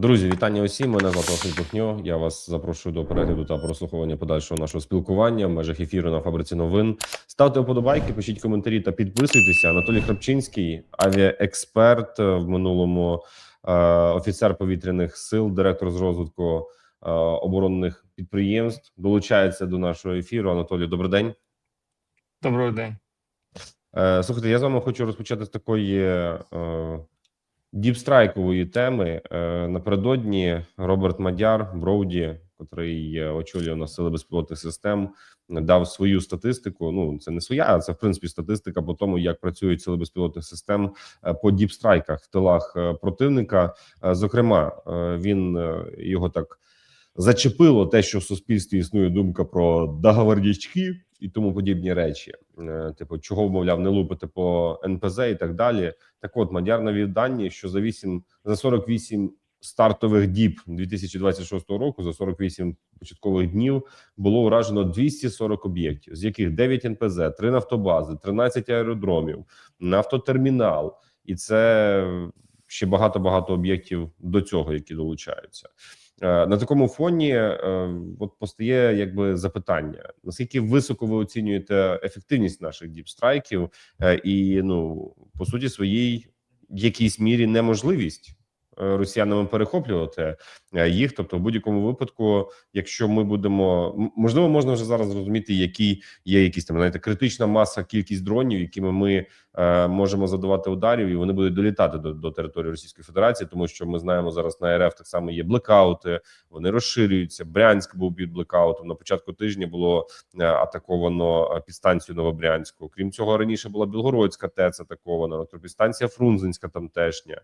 Друзі, вітання усім. Мене звати Василь Пухньо. Я вас запрошую до перегляду та прослуховування подальшого нашого спілкування в межах ефіру на фабриці новин. Ставте вподобайки, пишіть коментарі та підписуйтеся. Анатолій Храпчинський, авіаексперт в минулому е, офіцер повітряних сил, директор з розвитку е, оборонних підприємств, долучається до нашого ефіру. Анатолій, добрий день. Доброго день. Е, Слухайте, я з вами хочу розпочати з такої е, діпстрайкової теми. Е, напередодні Роберт Мадяр Броуді, котрий е, очолює у нас сили безпілотних систем, дав свою статистику. Ну це не своя, а це в принципі статистика по тому, як працюють сили безпілотних систем е, по діпстрайках в тилах противника. Зокрема, він його так зачепило те, що в суспільстві існує думка про договорнячки і тому подібні речі, Е, типу, чого мовляв, не лупити по НПЗ і так далі. Так, от Мадяр навів дані, що за 8, за 48 стартових діб 2026 року, за 48 початкових днів було уражено 240 об'єктів, з яких 9 НПЗ, 3 нафтобази, 13 аеродромів, нафтотермінал, і це ще багато багато об'єктів до цього, які долучаються. Е, На такому фоні е, от постає якби запитання: наскільки високо ви оцінюєте ефективність наших діпстрайків, е, і ну по суті своїй якійсь мірі неможливість росіянами перехоплювати е, їх. Тобто, в будь-якому випадку, якщо ми будемо можливо, можна вже зараз зрозуміти, які є якісь там знаєте, критична маса, кількість дронів, якими ми е, можемо задавати ударів, і вони будуть долітати до, до території Російської Федерації, тому що ми знаємо зараз на РФ так само є блекаути, вони розширюються. Брянськ був під блекаутом. На початку тижня було е, атаковано е, підстанцію Новобрянську. Крім цього, раніше була Білгородська ТЕЦ атакована, от підстанція Фрунзенська тамтешня.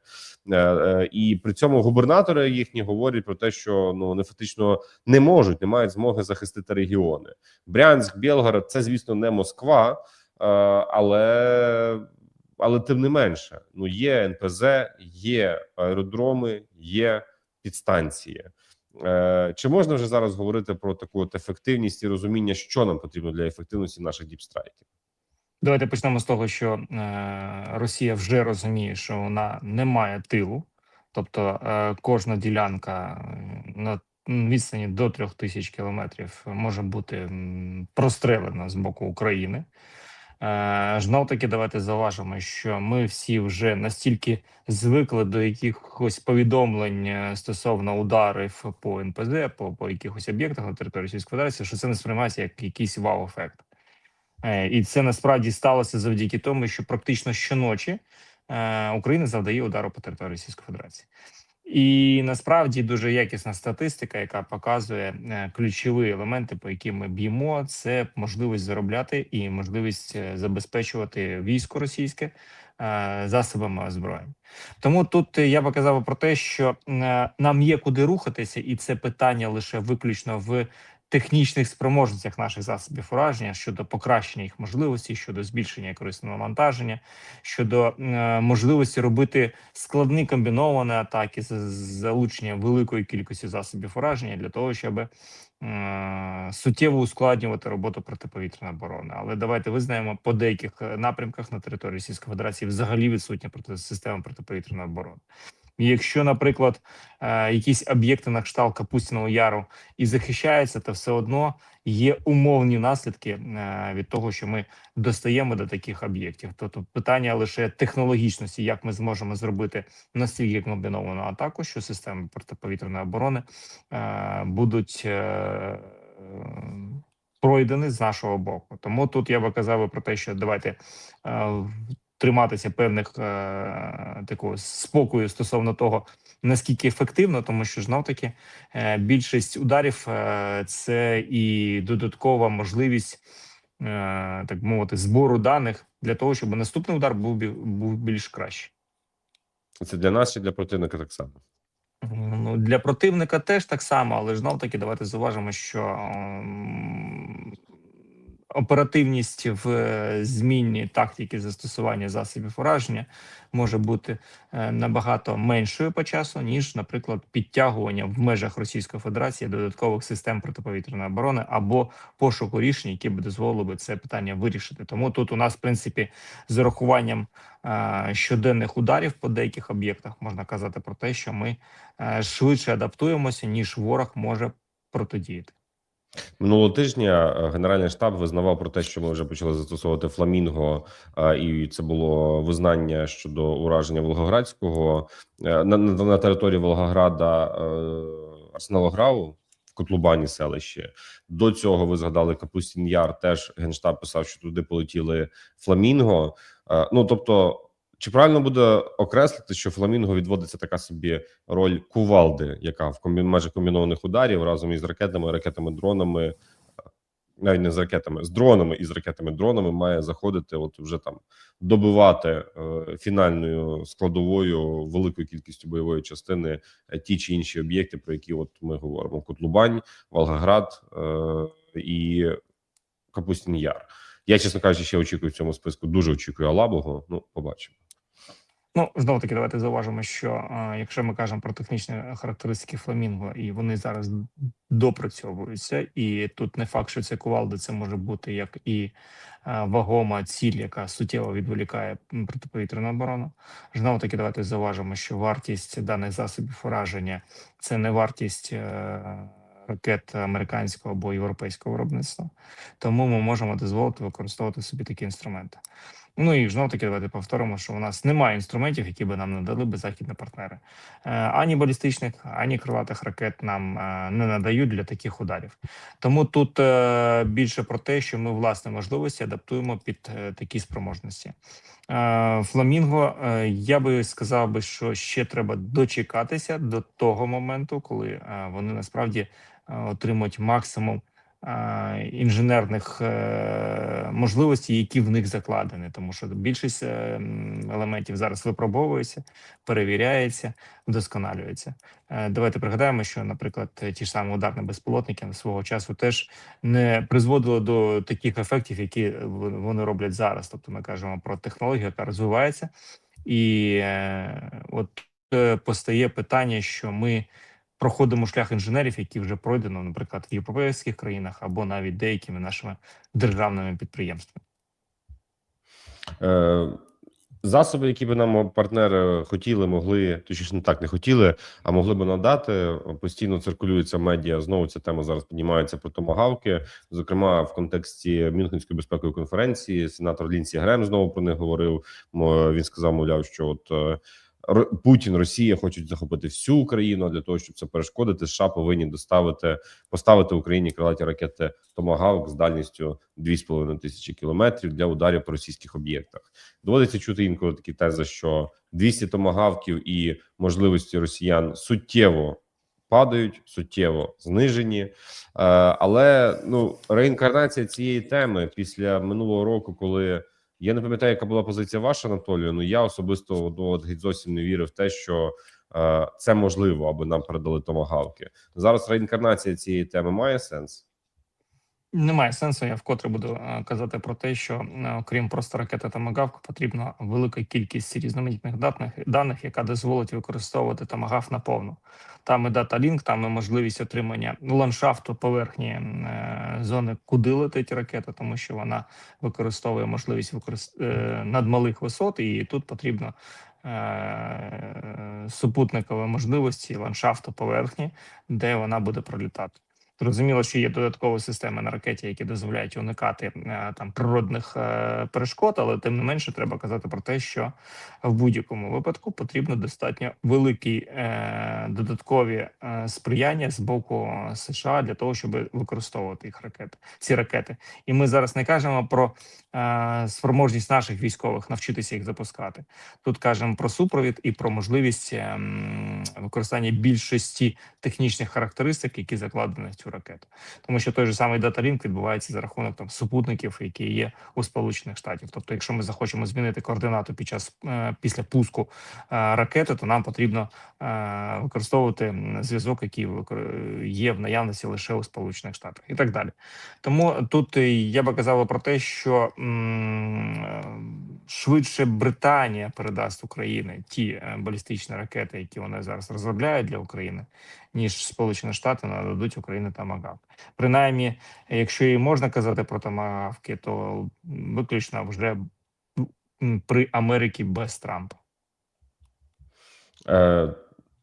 Е, е, І при цьому губернатори їхні говорять про те, що ну вони фактично не можуть, не мають змоги захистити регіони. Брянськ, Білгород, це звісно не Москва, е, але але тим не менше, ну є НПЗ, є аеродроми, є підстанції. Е, Чи можна вже зараз говорити про таку от ефективність і розуміння, що нам потрібно для ефективності наших діпстрайків? Давайте почнемо з того, що е, Росія вже розуміє, що вона не має тилу, тобто е, кожна ділянка е, на відстані до трьох тисяч кілометрів може бути прострелена з боку України. Е, Знов таки, давайте зауважимо, що ми всі вже настільки звикли до якихось повідомлень стосовно ударів по НПЗ, по, по якихось об'єктах на території Російської Федерації, що це не сприймається як якийсь вау-ефект. І це насправді сталося завдяки тому, що практично щоночі е, Україна завдає удару по території Російської Федерації. І насправді дуже якісна статистика, яка показує е, ключові елементи, по яким ми б'ємо, це можливість заробляти і можливість е, забезпечувати військо російське засобами озброєння. Тому тут я би казав про те, що нам є куди рухатися, і це питання лише виключно в технічних спроможностях наших засобів ураження щодо покращення їх можливостей, щодо збільшення корисного навантаження, щодо е, можливості робити складні комбіновані атаки з з залученням великої кількості засобів ураження для того, щоб е, суттєво ускладнювати роботу протиповітряної оборони. Але давайте визнаємо, по деяких е, напрямках на території Російської Федерації взагалі відсутня проти система протиповітряної оборони. Якщо, наприклад, е, якісь об'єкти на кшталт Капустіного Яру і захищаються, то все одно є умовні наслідки е, від того, що ми достаємо до таких об'єктів. Тобто питання лише технологічності, як ми зможемо зробити настільки комбіновану атаку, що системи протиповітряної оборони е, будуть. Пройдені з нашого боку, тому тут я би казав про те, що давайте триматися певних е, такого спокою стосовно того, наскільки ефективно, тому що знов таки е, більшість ударів е, це і додаткова можливість, е, так мовити, збору даних для того, щоб наступний удар був був більш кращий. Це для нас чи для противника так само. Ну, для противника теж так само, але ж знов таки давайте зауважимо, що оперативність в е, зміні тактики застосування засобів ураження може бути е, набагато меншою по часу, ніж, наприклад, підтягування в межах Російської Федерації додаткових систем протиповітряної оборони або пошуку рішень, які б дозволили би це питання вирішити. Тому тут у нас, в принципі, з урахуванням е, щоденних ударів по деяких об'єктах можна казати про те, що ми швидше адаптуємося, ніж ворог може протидіяти. Минулого тижня е, Генеральний штаб визнавав про те, що ми вже почали застосовувати фламінго, е, і це було визнання щодо ураження Волгоградського е, на, на, на території Волгограда Арсеналограу Котлубані селище. До цього ви згадали Капустін Яр. Теж генштаб писав, що туди полетіли фламінго. Ну тобто, чи правильно буде окреслити, що фламінго відводиться така собі роль кувалди, яка в комбі... межах комбінованих ударів разом із ракетами, ракетами, дронами, е, навіть не з ракетами, з дронами і з ракетами, дронами має заходити, от вже там добивати е, фінальною складовою великою кількістю бойової частини е, ті чи інші об'єкти, про які от ми говоримо: Котлубань, Волгоград е, і Капустін Яр. Я, чесно кажучи, ще очікую в цьому списку. Дуже очікую Алабого. Ну, побачимо. Ну знову таки, давайте зауважимо, що е, якщо ми кажемо про технічні характеристики фламінго, і вони зараз допрацьовуються, і тут не факт, що це кувалда, це може бути як і е, вагома ціль, яка суттєво відволікає протиповітряну оборону. Знову таки, давайте зауважимо, що вартість даних засобів ураження це не вартість. е, Ракет американського або європейського виробництва, тому ми можемо дозволити використовувати собі такі інструменти. Ну і знову таки давайте повторимо, що у нас немає інструментів, які би нам надали би західні партнери. Е, Ані балістичних, ані крилатих ракет нам е, не надають для таких ударів. Тому тут е, більше про те, що ми власне можливості адаптуємо під такі спроможності. Фламінго, я би сказав би, що ще треба дочекатися до того моменту, коли вони насправді отримують максимум інженерних е, можливостей, які в них закладені, тому що більшість е, елементів зараз випробовується, перевіряється, вдосконалюється. Е, Давайте пригадаємо, що, наприклад, ті ж самі ударні безпілотники на свого часу теж не призводили до таких ефектів, які вони роблять зараз. Тобто, ми кажемо про технологію, яка розвивається, і от постає питання, що ми проходимо шлях інженерів, які вже пройдено, наприклад, в європейських країнах або навіть деякими нашими державними підприємствами. Е, Засоби, які би нам партнери хотіли, могли, точніше не так не хотіли, а могли би надати. Постійно циркулюється медіа. Знову ця тема зараз піднімається про томагавки. Зокрема, в контексті Мюнхенської безпекової конференції, сенатор Лінсі Грем знову про них говорив. Він сказав, мовляв, що от е, Путін, Росія хочуть захопити всю Україну. Для того щоб це перешкодити, США повинні доставити поставити Україні крилаті ракети Томагавк з дальністю 2,5 тисячі кілометрів для ударів по російських об'єктах. Доводиться чути інколи такі тези, що 200 томагавків і можливості росіян суттєво падають, суттєво знижені. Е, але ну реінкарнація цієї теми після минулого року, коли я не пам'ятаю, яка була позиція ваша, Анатолію. Ну я особисто ну, от, геть зовсім не вірив в те, що е, це можливо, аби нам передали томагавки. Зараз реінкарнація цієї теми має сенс. Немає сенсу. Я вкотре буду е, казати про те, що е, окрім просто ракети Томагавк, потрібна велика кількість різноманітних даних, даних, яка дозволить використовувати Томагавк наповну. Там і дата лінк, там і можливість отримання ландшафту поверхні е, зони, куди летить ракета, тому що вона використовує можливість використ... надмалих висот, і тут потрібно. Супутникові можливості ландшафту поверхні, де вона буде пролітати. Зрозуміло, що є додаткові системи на ракеті, які дозволяють уникати е, там природних е, перешкод, але тим не менше треба казати про те, що в будь-якому випадку потрібно достатньо великі е, додаткові сприяння з боку США для того, щоб використовувати їх ракети, ці ракети. І ми зараз не кажемо про спроможність наших військових навчитися їх запускати. Тут кажемо про супровід і про можливість ем, використання більшості технічних характеристик, які закладені в цю цю ракету, тому що той же самий даталінк відбувається за рахунок там супутників, які є у Сполучених Штатів. Тобто, якщо ми захочемо змінити координату під час е, після пуску е, ракети, то нам потрібно е, використовувати зв'язок, який є в наявності лише у Сполучених Штатах, і так далі. Тому тут я би казала про те, що швидше Британія передасть Україні ті е, балістичні ракети, які вони зараз розробляють для України, ніж Сполучені Штати нададуть Україні тамагавк. Принаймні, якщо і можна казати про тамагавки, то виключно вже при Америці без Трампа. Е,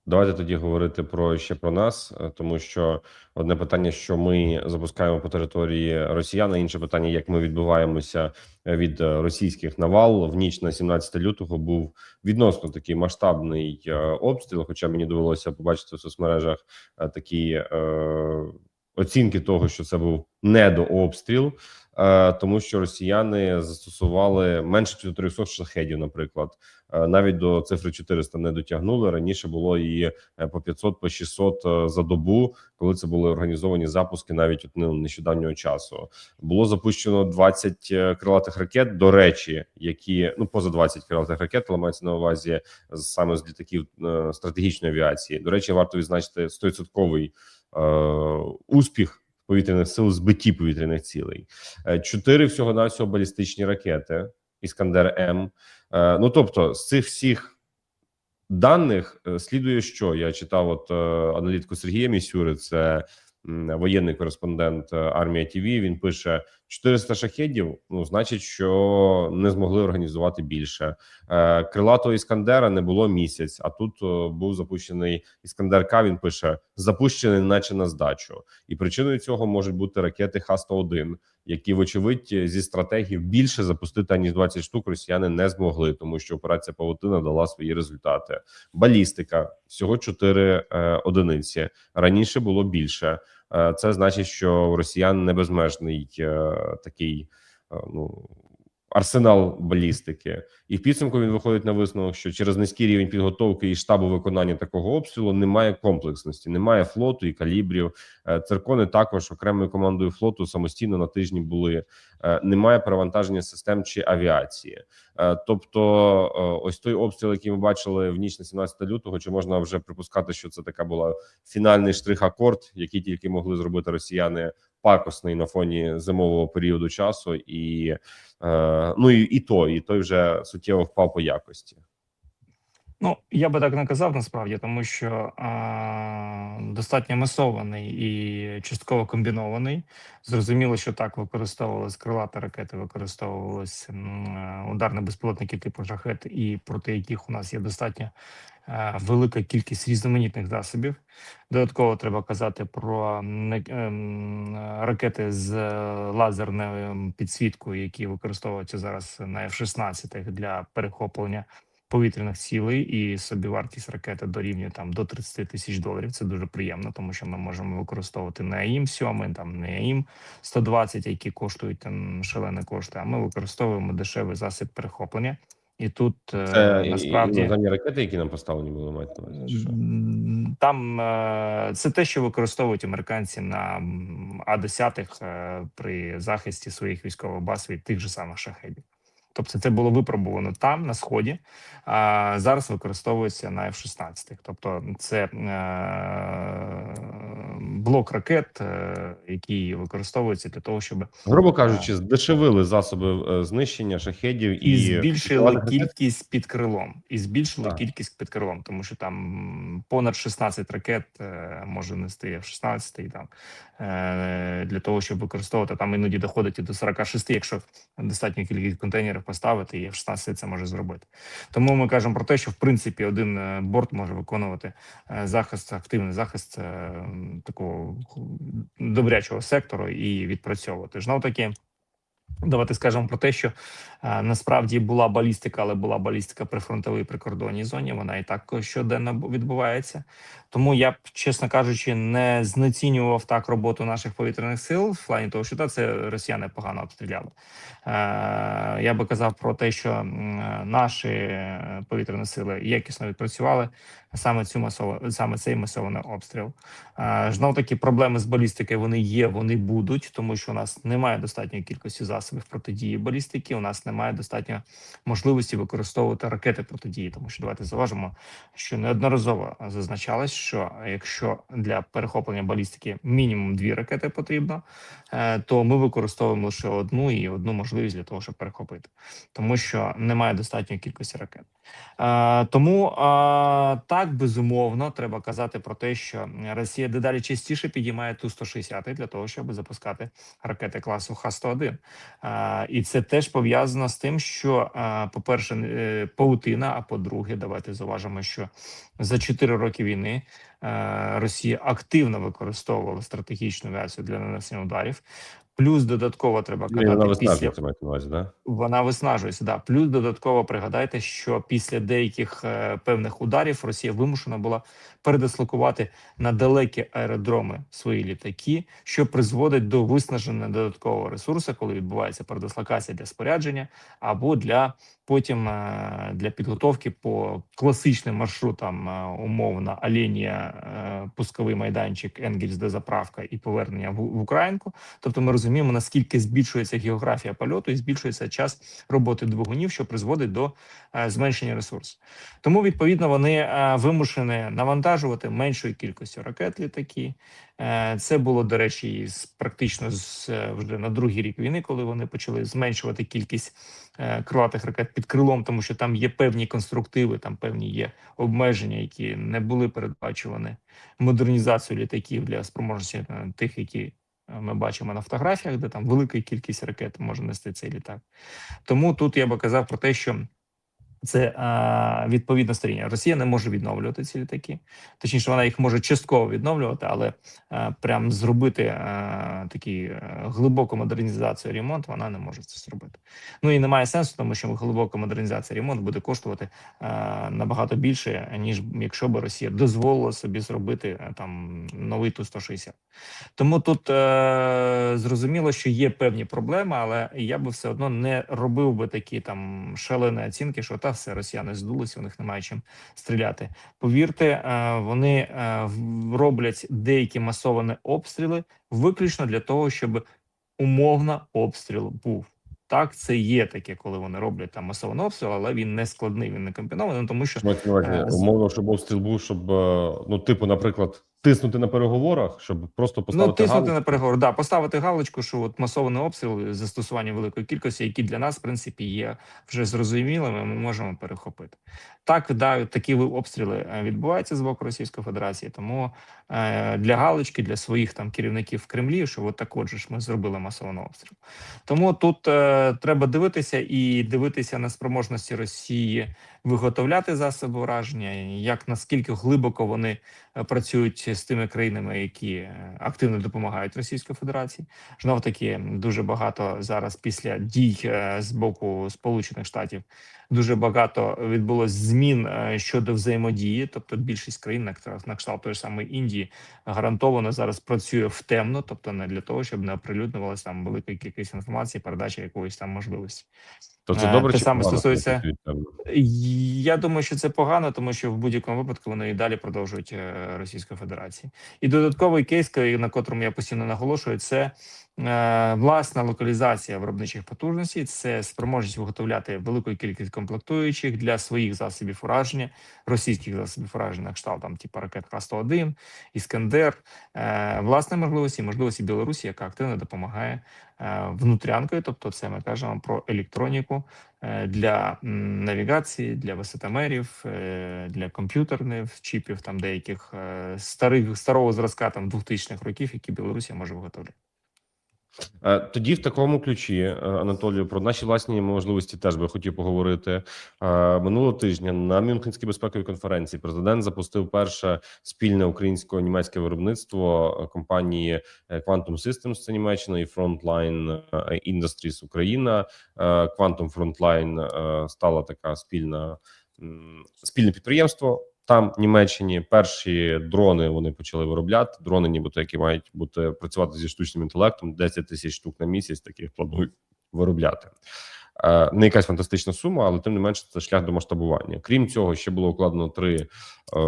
Давайте тоді говорити про ще про нас, е, тому що одне питання, що ми запускаємо по території росіян, а інше питання, як ми відбиваємося е, від е, російських навал в ніч на 17 лютого, був відносно такий масштабний обстріл. Хоча мені довелося побачити в соцмережах такі е, оцінки того, що це був недообстріл, е, тому що росіяни застосували менше 400 шахедів, наприклад. Е, навіть до цифри 400 не дотягнули. Раніше було і е, по 500, по 600 е, за добу, коли це були організовані запуски, навіть от ну, нещодавнього часу. Було запущено 20 е, крилатих ракет. До речі, які ну поза 20 крилатих ракет, але мається на увазі саме з літаків стратегічної авіації. До речі, варто відзначити 100% е, успіх. Повітряних сил збитті повітряних цілей, Е, чотири всього на всього балістичні ракети. Іскандер М. Е, Ну тобто, з цих всіх даних е, слідує, що я читав от е, аналітику Сергія Місюри, це воєнний кореспондент е, армія ТІВІ. Він пише 400 шахедів. Ну значить, що не змогли організувати більше. Е, Крилатого іскандера не було місяць. А тут е, був запущений іскандер К. Він пише запущений, наче на здачу, і причиною цього можуть бути ракети Х-101, які, вочевидь, зі стратегів більше запустити аніж 20 штук росіяни не змогли, тому що операція Павутина дала свої результати. Балістика всього 4 е, одиниці раніше було більше. Е, це значить, що у росіян не безмежний е, такий е, ну. Арсенал балістики, і в підсумку він виходить на висновок, що через низький рівень підготовки і штабу виконання такого обстрілу немає комплексності, немає флоту і калібрів. Е, Циркони також окремою командою флоту самостійно на тижні були. Е, Немає перевантаження систем чи авіації. Е, Тобто, ось той обстріл, який ми бачили в ніч на 17 лютого, чи можна вже припускати, що це така була фінальний штрих-акорд, який тільки могли зробити росіяни пакосний на фоні зимового періоду часу, і е, ну і, і той, і той вже суттєво впав по якості. Ну, я би так не казав насправді, тому що а, достатньо масований і частково комбінований. Зрозуміло, що так використовувалися крилата ракети, використовувалися ударні безпілотники типу шахет, і проти яких у нас є достатньо е, велика кількість різноманітних засобів. Додатково треба казати про не- ем, ракети з е, лазерною підсвіткою, які використовуються зараз на F-16 для перехоплення повітряних цілей, і собівартість ракети дорівнює там до 30 тисяч доларів. Це дуже приємно, тому що ми можемо використовувати не АІМ 7, там не АІМ 120, які коштують там шалені кошти. А ми використовуємо дешевий засіб перехоплення. І тут е, Це насправді іноземні ракети, які нам поставлені були мають на увазі. чи що? М, Там е, це те, що використовують американці на А-10 е, при захисті своїх військових баз від тих же самих шахедів. Тобто це було випробувано там, на сході, а зараз використовується на F-16. Тобто, це е, блок ракет, е, який використовується для того, щоб Грубо кажучи, здешевили засоби е, знищення шахедів і і збільшили кількість під крилом, і збільшили Так. кількість під крилом, тому що там понад 16 ракет е, може нести F-16 там е, для того, щоб використовувати там іноді доходить і до 46, якщо достатню кількість контейнерів поставити, і F-16 це може зробити. Тому ми кажемо про те, що в принципі один е, борт може виконувати е, захист, активний захист е, такого добрячого сектору і відпрацьовувати. Знов таки. Давайте скажемо про те, що е, насправді була балістика, але була балістика при фронтовій прикордонній зоні. Вона і так щоденно відбувається. Тому я б, чесно кажучи, не знецінював так роботу наших повітряних сил в плані того, що та це росіяни погано обстріляли. Е, я би казав про те, що наші повітряні сили якісно відпрацювали саме цю масово, саме цей масований обстріл. Е, Знов таки проблеми з балістикою вони є, вони будуть, тому що у нас немає достатньої кількості засобів протидії балістики. У нас немає достатньо можливості використовувати ракети протидії, тому що давайте заважимо, що неодноразово зазначалось, що якщо для перехоплення балістики мінімум дві ракети потрібно, е, то ми використовуємо лише одну і одну можливість для того, щоб перехопити, тому що немає достатньої кількості ракет. Е, Тому е, так безумовно треба казати про те, що Росія дедалі частіше підіймає ту 160 для того, щоб запускати ракети класу Х-101. І це теж пов'язано з тим, що, е, по-перше, е, паутина. А по-друге, давайте зауважимо, що за 4 роки війни е, Росія активно використовувала стратегічну авіацію для нанесення ударів. Плюс додатково треба і вона казати після виснажується, на увазі, да? вона виснажується. Да. Плюс додатково пригадайте, що після деяких е, певних ударів Росія вимушена була передислокувати на далекі аеродроми свої літаки, що призводить до виснаження додаткового ресурсу, коли відбувається передислокація для спорядження або для потім е, для підготовки по класичним маршрутам е, умовно Оленія, е, пусковий майданчик, Енгельс, де заправка і повернення в, в Українку. Тобто ми розуміємо, наскільки збільшується географія польоту і збільшується час роботи двигунів, що призводить до е, зменшення ресурсу. Тому відповідно вони е, вимушені навантажувати меншою кількістю ракет літаки. Е, Це було до речі, практично з вже на другий рік війни, коли вони почали зменшувати кількість крилатих ракет під крилом, тому що там є певні конструктиви, там певні є обмеження, які не були передбачувані модернізацію літаків для спроможності тих, які ми бачимо на фотографіях, де там велика кількість ракет може нести цей літак. Тому тут я би казав про те, що це е, відповідне старіння. Росія не може відновлювати ці літаки. Точніше, вона їх може частково відновлювати, але е, прям зробити е, такий е, глибоку модернізацію ремонт вона не може це зробити. Ну і немає сенсу, тому що глибока модернізація ремонт буде коштувати е, набагато більше, ніж якщо б Росія дозволила собі зробити е, там новий ту 160 Тому тут е, зрозуміло, що є певні проблеми, але я би все одно не робив би такі там шалені оцінки, що та все росіяни здулися, у них немає чим стріляти. Повірте, е, вони е, роблять деякі масовані обстріли виключно для того, щоб умовно обстріл був. Так, це є таке, коли вони роблять там масований обстріл, але він не складний, він не комбінований, ну, тому що Е, умовно, щоб обстріл був, щоб, ну, типу, наприклад, тиснути на переговорах, щоб просто поставити Ну, тиснути галочку. на переговор, да, поставити галочку, що от масований обстріл застосування великої кількості, які для нас, в принципі, є вже зрозумілими, ми можемо перехопити. Так, да, такі обстріли е, відбуваються з боку Російської Федерації. Тому е, для галочки, для своїх там керівників в Кремлі, що от так отже ж ми зробили масований обстріл. Тому тут е, треба дивитися і дивитися на спроможності Росії виготовляти засоби враження, як наскільки глибоко вони е, працюють з тими країнами, які е, активно допомагають Російській Федерації. Знов таки дуже багато зараз після дій е, з боку Сполучених Штатів дуже багато відбулось змін е, щодо взаємодії. Тобто більшість країн, на кшталт- тої ж самої Індії, гарантовано зараз працює в темно, тобто не для того, щоб не оприлюднювалася там велика кількість інформації, передача якоїсь там можливості. То це Е, добре те чи саме погано, стосується-? Я думаю, що це погано, тому що в будь-якому випадку вони і далі продовжують е, Російської Федерації. І додатковий кейс, на котрому я постійно наголошую, це власна локалізація виробничих потужностей, це спроможність виготовляти велику кількість комплектуючих для своїх засобів ураження, російських засобів ураження, кшталт там, типу ракет Х-101, Іскандер, е, власне можливості, можливості Білорусі, яка активно допомагає е, внутрянкою, тобто це ми кажемо про електроніку е, для м, навігації, для висотомерів, е, для комп'ютерних чіпів, там деяких е, старих старого зразка там 2000-х років, які Білорусія може виготовляти. Е, Тоді в такому ключі, е, Анатолію, про наші власні можливості теж би хотів поговорити. Е, Минулого тижня на Мюнхенській безпековій конференції президент запустив перше спільне українсько-німецьке виробництво компанії Quantum Systems це Німеччина і Frontline Industries Україна. Quantum Frontline стала така спільна спільне підприємство. Там в Німеччині перші дрони вони почали виробляти. Дрони, нібито які мають бути працювати зі штучним інтелектом. 10 тисяч штук на місяць. Таких планують виробляти. Е, Не якась фантастична сума, але тим не менше це шлях до масштабування. Крім цього, ще було укладено три е,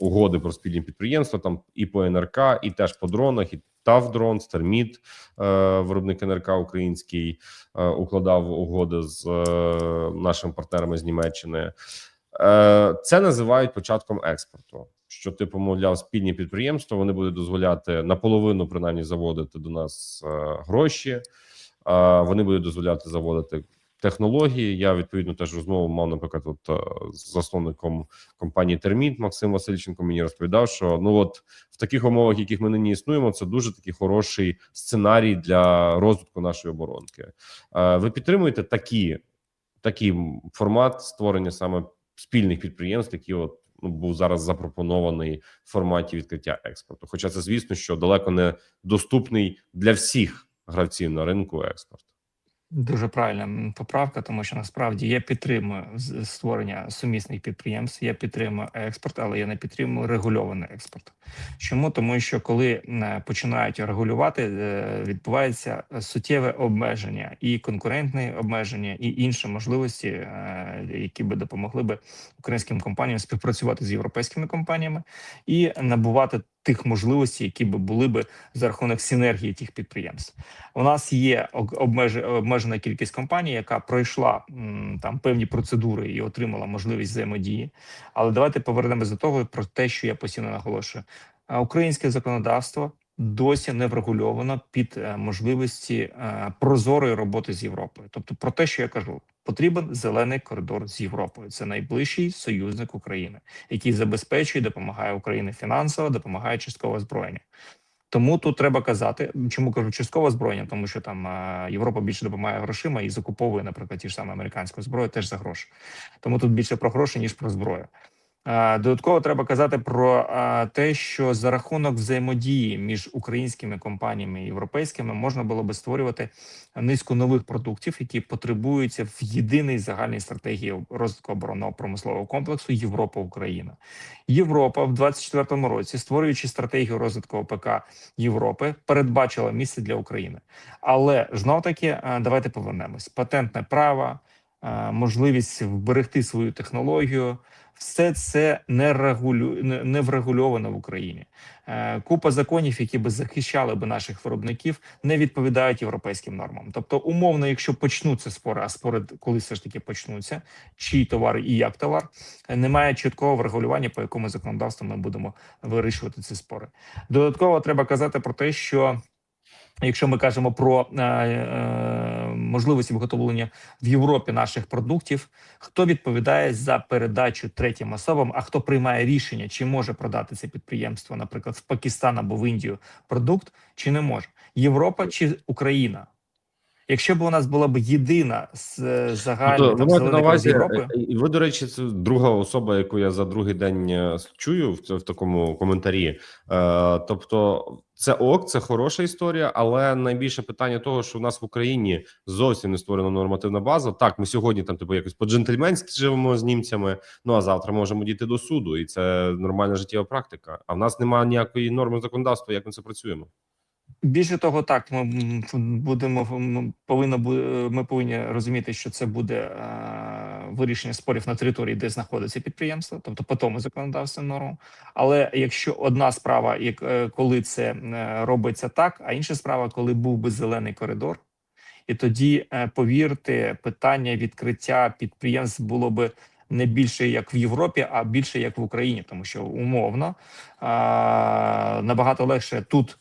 угоди про спільні підприємства. Там і по НРК, і теж по дронах, і Тавдрон, Стерміт, е, виробник НРК український, е, укладав угоди з е, нашими партнерами з Німеччини. Е, Це називають початком експорту. Що типу, мовляв, спільні підприємства вони будуть дозволяти наполовину принаймні заводити до нас е, гроші. е, Вони будуть дозволяти заводити технології. Я відповідно теж розмову мав, наприклад, от з засновником компанії Терміт Максим Васильченко. Мені розповідав, що ну от в таких умовах, яких ми нині існуємо, це дуже такий хороший сценарій для розвитку нашої оборонки. Ви підтримуєте такі такий формат створення саме спільних підприємств, які от ну був зараз запропонований в форматі відкриття експорту. Хоча це звісно, що далеко не доступний для всіх гравців на ринку експорт. Дуже правильна поправка, тому що насправді я підтримую створення сумісних підприємств, я підтримую експорт, але я не підтримую регульований експорт. Чому? Тому що коли е, починають регулювати, е, відбувається суттєве обмеження і конкурентне обмеження, і інші можливості, е, які би допомогли би українським компаніям співпрацювати з європейськими компаніями і набувати тих можливостей, які б були б за рахунок синергії тих підприємств. У нас є обмежена кількість компаній, яка пройшла там певні процедури і отримала можливість взаємодії. Але давайте повернемося до того про те, що я постійно наголошую. Українське законодавство досі не врегульовано під е, можливості е, прозорої роботи з Європою. Тобто, про те, що я кажу, потрібен зелений коридор з Європою. Це найближчий союзник України, який забезпечує, допомагає Україні фінансово, допомагає частково озброєння. Тому тут треба казати, чому кажу часткове озброєння, тому що там е, Європа більше допомагає грошима і закуповує, наприклад, ті ж саме американську зброю теж за гроші. Тому тут більше про гроші ніж про зброю. Е, Додатково треба казати про е, те, що за рахунок взаємодії між українськими компаніями і європейськими можна було би створювати низку нових продуктів, які потребуються в єдиній загальній стратегії розвитку оборонного промислового комплексу Європа Україна. Європа в 24-му році, створюючи стратегію розвитку ОПК Європи, передбачила місце для України. Але знов таки е, давайте повернемось: патентне право, можливість вберегти свою технологію. Все це не регулю... не- врегульовано в Україні. Е, Купа законів, які би захищали би наших виробників, не відповідають європейським нормам. Тобто, умовно, якщо почнуться спори, а спори коли все ж таки почнуться, чий товар і як товар, немає чіткого врегулювання, по якому законодавству ми будемо вирішувати ці спори. Додатково треба казати про те, що якщо ми кажемо про е, е, можливості виготовлення в Європі наших продуктів, хто відповідає за передачу третім особам, а хто приймає рішення, чи може продати це підприємство, наприклад, в Пакистан або в Індію продукт, чи не може Європа чи Україна? Якщо б у нас була б єдина з е, ви там, на увазі, Європи, е, і ви, до речі, це друга особа, яку я за другий день е, чую в, в такому коментарі. Е, тобто, це ок, це хороша історія, але найбільше питання того, що в нас в Україні зовсім не створена нормативна база. Так, ми сьогодні там, типу, якось по-джентльменськи живемо з німцями. Ну а завтра можемо дійти до суду, і це нормальна життєва практика. А в нас немає ніякої норми законодавства, як ми це працюємо. Більше того, так ми будемо ми повинно ми повинні розуміти, що це буде е, вирішення спорів на території, де знаходиться підприємство, тобто по тому законодавству нормам. Але якщо одна справа, як е, коли це е, робиться так, а інша справа, коли був би зелений коридор, і тоді повірте, питання відкриття підприємств було би не більше як в Європі, а більше як в Україні, тому що умовно а, набагато легше тут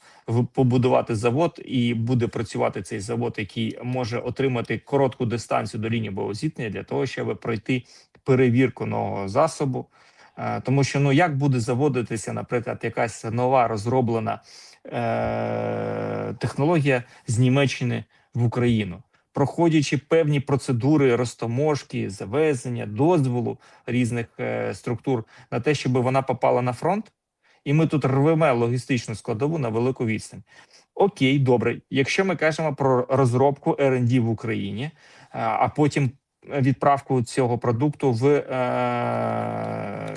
побудувати завод, і буде працювати цей завод, який може отримати коротку дистанцію до лінії бойового зіткнення для того, щоб пройти перевірку нового засобу. Е, Тому що ну як буде заводитися, наприклад, якась нова розроблена е- технологія з Німеччини в Україну, проходячи певні процедури розтоможки, завезення, дозволу різних е- структур на те, щоб вона попала на фронт, і ми тут рвемо логістичну складову на велику відстань. Окей, добре. Якщо ми кажемо про розробку R&D в Україні, е, а потім відправку цього продукту в е,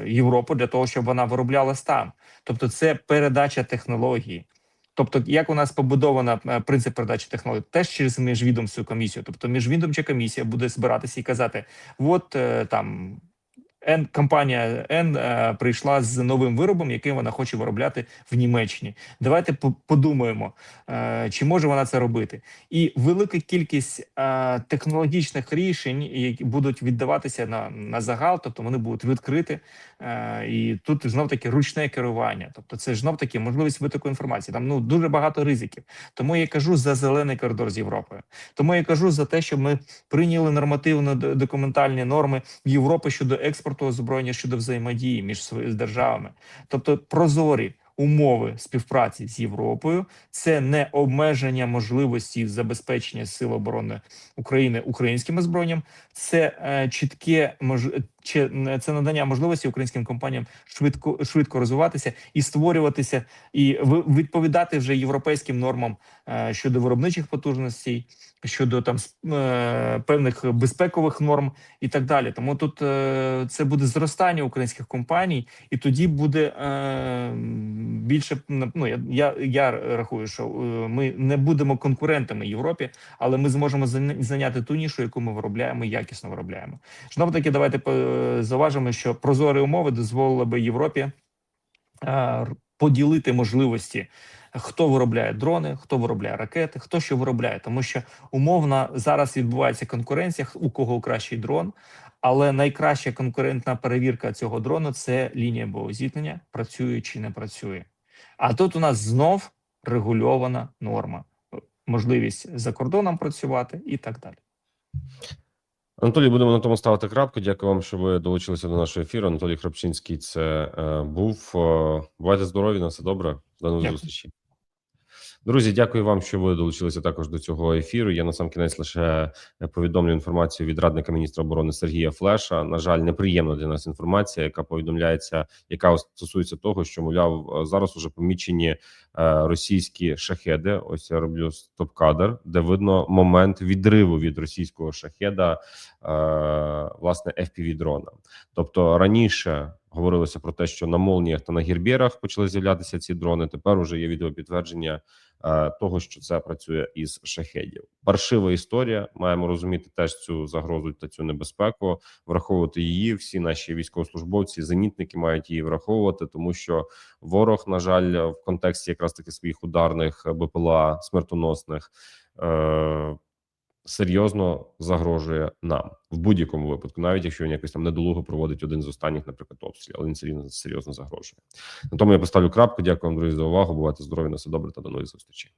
Європу для того, щоб вона вироблялась там. Тобто, це передача технології. Тобто, як у нас побудована е, принцип передачі технологій, теж через міжвідомчу комісію. Тобто, міжвідомча комісія буде збиратися і казати: от там. N, компанія N е, прийшла з новим виробом, який вона хоче виробляти в Німеччині. Давайте подумаємо, е, чи може вона це робити. І велика кількість е, технологічних рішень, які будуть віддаватися на, на загал, тобто вони будуть відкриті. Е, і тут знов таки ручне керування. Тобто, це знов таки можливість витоку інформації. Там ну дуже багато ризиків. Тому я кажу за зелений коридор з Європою. Тому я кажу за те, щоб ми прийняли нормативно-документальні норми в Європі щодо експорту озброєння щодо взаємодії між своїми державами, тобто прозорі. Умови співпраці з Європою це не обмеження можливості забезпечення сил оборони України українським озброєнням, це е, чітке мож... чи це надання можливості українським компаніям швидко швидко розвиватися і створюватися, і відповідати вже європейським нормам е, щодо виробничих потужностей, щодо там е, певних безпекових норм і так далі. Тому тут е, це буде зростання українських компаній, і тоді буде більше ну я, я, я рахую, що ми не будемо конкурентами Європі, але ми зможемо зайняти ту нішу, яку ми виробляємо якісно виробляємо. Знову таки, давайте зауважимо, що прозорі умови дозволили би Європі е, поділити можливості. Хто виробляє дрони, хто виробляє ракети, хто що виробляє, тому що умовно зараз відбувається конкуренція, у кого кращий дрон, але найкраща конкурентна перевірка цього дрону це лінія боєзіткнення, працює чи не працює. А тут у нас знов регульована норма, можливість за кордоном працювати і так далі. Анатолій, будемо на тому ставити крапку. Дякую вам, що ви долучилися до нашого ефіру. Анатолій Храпчинський це е, був. Е, бувайте здорові, на все добре. До нових зустрічей. Друзі, дякую вам, що ви долучилися також до цього ефіру. Я на сам кінець лише е, повідомлю інформацію від радника міністра оборони Сергія Флеша. На жаль, неприємна для нас інформація, яка повідомляється, яка стосується того, що мовляв е, зараз уже помічені е, російські шахеди. Ось я роблю стоп-кадр, де видно момент відриву від російського шахеда, власне, fpv дрона. Тобто раніше говорилося про те, що на молніях та на гірбєрах почали з'являтися ці дрони. Тепер уже є відеопідтвердження е, того, що це працює із шахедів. Паршива історія. Маємо розуміти теж цю загрозу та цю небезпеку, враховувати її. Всі наші військовослужбовці, зенітники мають її враховувати, тому що ворог, на жаль, в контексті якраз таки своїх ударних БПЛА смертоносних. Е, Серйозно загрожує нам в будь-якому випадку, навіть якщо він якось там недолуго проводить один з останніх, наприклад, обстрілів, але він серйозно серйозно загрожує. На тому я поставлю крапку. Дякую вам, друзі, за увагу. Бувайте здорові, на все добре та до нових зустрічей.